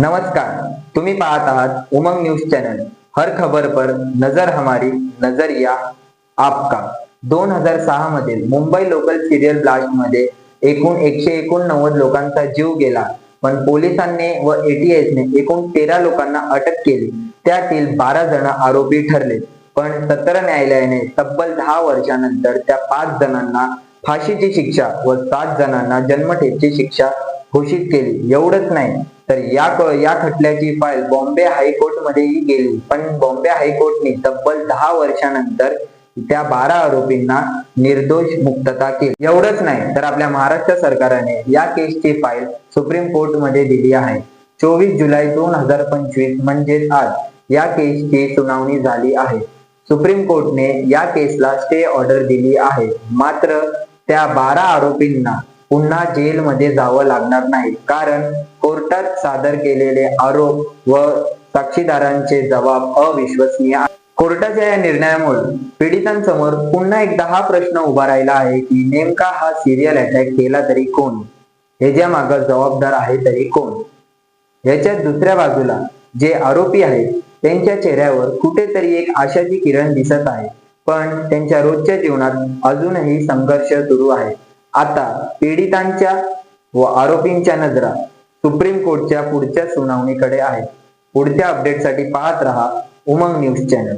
नमस्कार तुम्ही पाहत आहात उमंग न्यूज चॅनल. हर खबर पर नजर हमारी नजरिया आपका. दोन हजार सहा मधील मुंबई लोकल सिरियल ब्लास्टमध्ये एकूण एकशे एकोणनव्वद लोकांचा जीव गेला. पण पोलिसांनी व एटीएसने ने एकूण तेरा लोकांना अटक केली. त्यातील बारा जण आरोपी ठरले. पण सत्र न्यायालयाने तब्बल दहा वर्षानंतर त्या पाच जणांना फाशीची शिक्षा व सात जणांना जन्मठेपची शिक्षा घोषित केली. एवढंच नाही तर या या खटल्याची फाईल बॉम्बे हायकोर्ट मध्येही गेली. पण बॉम्बे हायकोर्टने तब्बल दहा वर्षानंतर त्या बारा आरोपींना निर्दोष मुक्तता केली. एवढंच नाही तर आपल्या महाराष्ट्र सरकारने या केसची फाईल सुप्रीम कोर्टमध्ये दिली आहे. चोवीस जुलै दोन हजार पंचवीस म्हणजेच आज या केसची सुनावणी झाली आहे. सुप्रीम कोर्टने या केसला स्टे ऑर्डर दिली आहे. मात्र त्या बारा आरोपींना पुन्हा जेलमध्ये जावं लागणार नाही कारण कोर्टात सादर केलेले आरोप व साक्षीदारांचे जबाब अविश्वसनीय कोर्टाच्या या निर्णयामुळे पीडितांसमोर पुन्हा एकदा हा प्रश्न उभा राहिला आहे की नेमका हा सिरियल अटॅक केला तरी कोण? ह्याच्या मागे जबाबदार आहे तरी कोण? ह्याच्या दुसऱ्या बाजूला जे आरोपी आहेत त्यांच्या चेहऱ्यावर कुठेतरी एक आशाची किरण दिसत आहे. पण त्यांच्या रोजच्या जीवनात अजूनही संघर्ष सुरू आहे. आता पीडितांच्या व आरोपींच्या नजरा सुप्रीम कोर्टच्या पुढच्या सुनावणीकडे आहे पुढच्या अपडेटसाठी पाहत रहा उमंग न्यूज चॅनल.